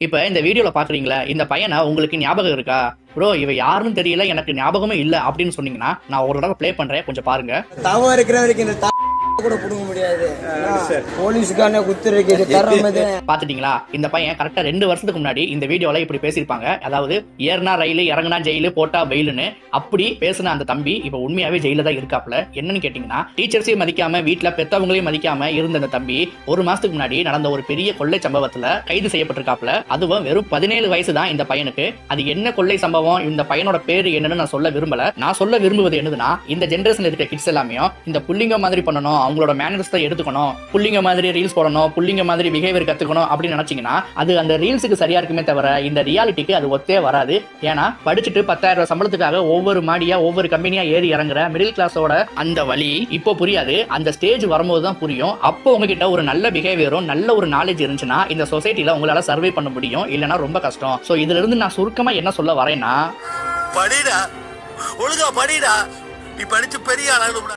இப்போ இந்த வீடியோல பாக்குறீங்களா இந்த பையனை உங்களுக்கு ஞாபகம் இருக்கா? ப்ரோ இவ யாருன்னு தெரியல எனக்கு ஞாபகமே இல்ல அப்படின்னு சொன்னீங்கன்னா நான் ஒரு தடவை ப்ளே பண்றேன் கொஞ்சம் பாருங்க. தவம் இருக்கிற வரைக்கும் இந்த கூட புடுங்க முடியாது. குத்துருக்கு பாத்துட்டீங்களா? இந்த பையன் கரெக்டா ரெண்டு வருஷத்துக்கு முன்னாடி இந்த வீடியோல இப்படி பேசியிருப்பாங்க. அதாவது ஏறினா ரயில் இறங்குனா ஜெயிலு போட்டா வெயிலுன்னு அப்படி பேசின அந்த தம்பி இப்ப உண்மையாவே ஜெயில தான் இருக்காப்ல என்னன்னு கேட்டீங்கன்னா டீச்சர்ஸையும் மதிக்காம வீட்டுல பெத்தவங்களையும் மதிக்காம இருந்த அந்த தம்பி ஒரு மாசத்துக்கு முன்னாடி நடந்த ஒரு பெரிய கொள்ளை சம்பவத்துல கைது செய்யப்பட்டிருக்காப்ல அதுவும் வெறும் பதினேழு வயசு தான் இந்த பையனுக்கு. அது என்ன கொள்ளை சம்பவம் இந்த பையனோட பேரு என்னன்னு நான் சொல்ல விரும்பல. நான் சொல்ல விரும்புவது என்னதுன்னா இந்த ஜென்ரேஷன் இருக்க கிட்ஸ் எல்லாமே இந்த புள்ளிங்க மாதிரி பண்ணணும் அவங்களோட மேனர்ஸ் தான் எடுத்துக்கணும். புள்ளிங்க மாதிரி ரீல்ஸ் போடணும் புள்ளிங்க மாதிரி பிஹேவியர் கத்துக்கணும் அப்படின்னு நினைச்சீங்கன்னா அது அந்த ரீல்ஸுக்கு சரியா இருக்குமே தவிர இந்த ரியாலிட்டிக்கு அது ஒத்தே வராது. ஏன்னா படிச்சுட்டு பத்தாயிரம் ரூபாய் சம்பளத்துக்காக ஒவ்வொரு மாடியா ஒவ்வொரு கம்பெனியா ஏறி இறங்குற மிடில் கிளாஸோட அந்த வழி இப்போ புரியாது. அந்த ஸ்டேஜ் வரும்போது தான் புரியும். அப்போ உங்ககிட்ட ஒரு நல்ல பிஹேவியரும் நல்ல ஒரு நாலேஜ் இருந்துச்சுன்னா இந்த சொசைட்டில உங்களால சர்வே பண்ண முடியும். இல்லைன்னா ரொம்ப கஷ்டம். ஸோ இதுல இருந்து நான் சுருக்கமா என்ன சொல்ல வரேன்னா படிடா ஒழுங்கா படிடா. நீ படிச்சு பெரிய ஆளாகணும்